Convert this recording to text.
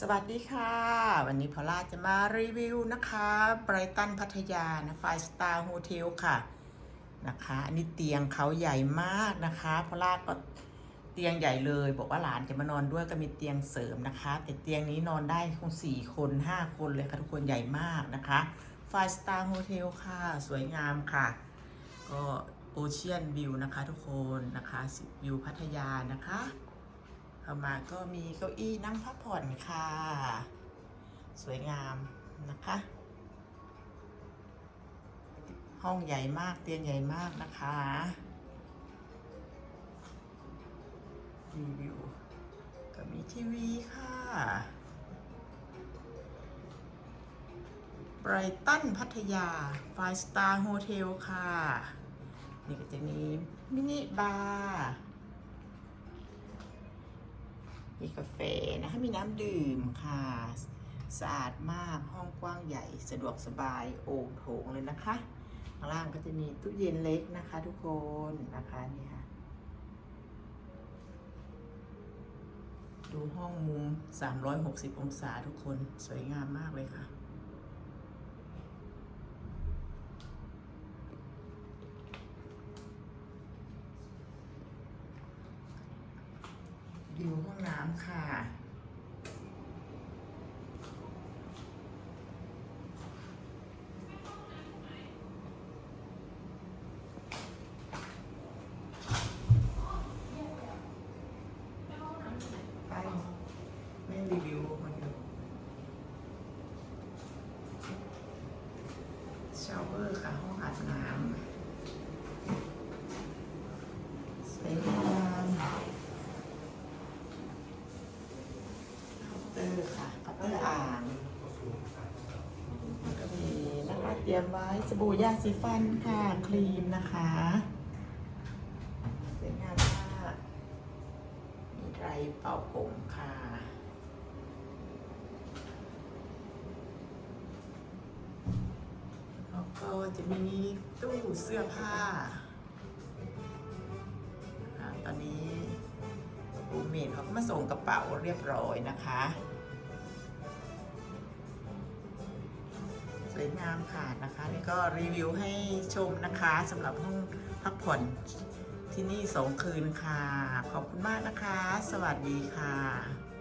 สวัสดีค่ะ วันนี้พอล่าจะมารีวิวนะคะไบรตันพัทยานะไฟสตาร์โฮเทลค่ะนะคะอันนี้เตียงเขาใหญ่มากนะคะพอล่าก็เตียงใหญ่เลย บอกว่าหลานจะมานอนด้วยก็มีเตียงเสริมนะคะ แต่เตียงนี้นอนได้คงสี่คนห้าคนเลยค่ะทุกคนใหญ่มากนะคะไฟสตาร์โฮเทลค่ะ สวยงามค่ะ ก็โอเชียนวิวนะคะทุกคนนะคะวิวพัทยานะคะ เข้ามาก็มีเก้าอี้นั่งพักผ่อนค่ะ สวยงามนะคะ ห้องใหญ่มากเตียงใหญ่มากนะคะรีวิวก็มีทีวีค่ะไบรตันพัทยาไฟสตาร์โฮเทลค่ะ นี่ก็จะมีมินิบาร์ มีกาแฟนะคะมีน้ำดื่มค่ะ สะอาดมากห้องกว้างใหญ่สะดวกสบายโอ่งโถงเลยนะคะข้างล่างก็จะมีตู้เย็นเล็กนะคะทุกคนนะคะนี่ค่ะดูห้องมุม 360 องศาทุกคนสวยงามมากเลยค่ะ ดูห้องน้ำค่ะ ไปไม่รีวิวมาดูชาวเวอร์ค่ะ ห้องอาบน้ำสวยงามเคาน์เต อร์ค่ะเคาน์เตอร์อ่างก็มีนะคะเตรียมไว้สบู่ยาสีฟันค่ะครีมนะคะสวยงามมากมีไรเป่าผมค่ะแล้วก็จะมีตู้เสื้อผ้าตอนนี้รูเมทเขาก็มาส่งกระเป๋าเรียบร้อยนะคะ วยงามค่ะนะคะ นี่ก็รีวิวให้ชมนะคะสำหรับห้องพักผ่อนที่นี่สองคืนค่ะ ขอบคุณมากนะคะ สวัสดีค่ะ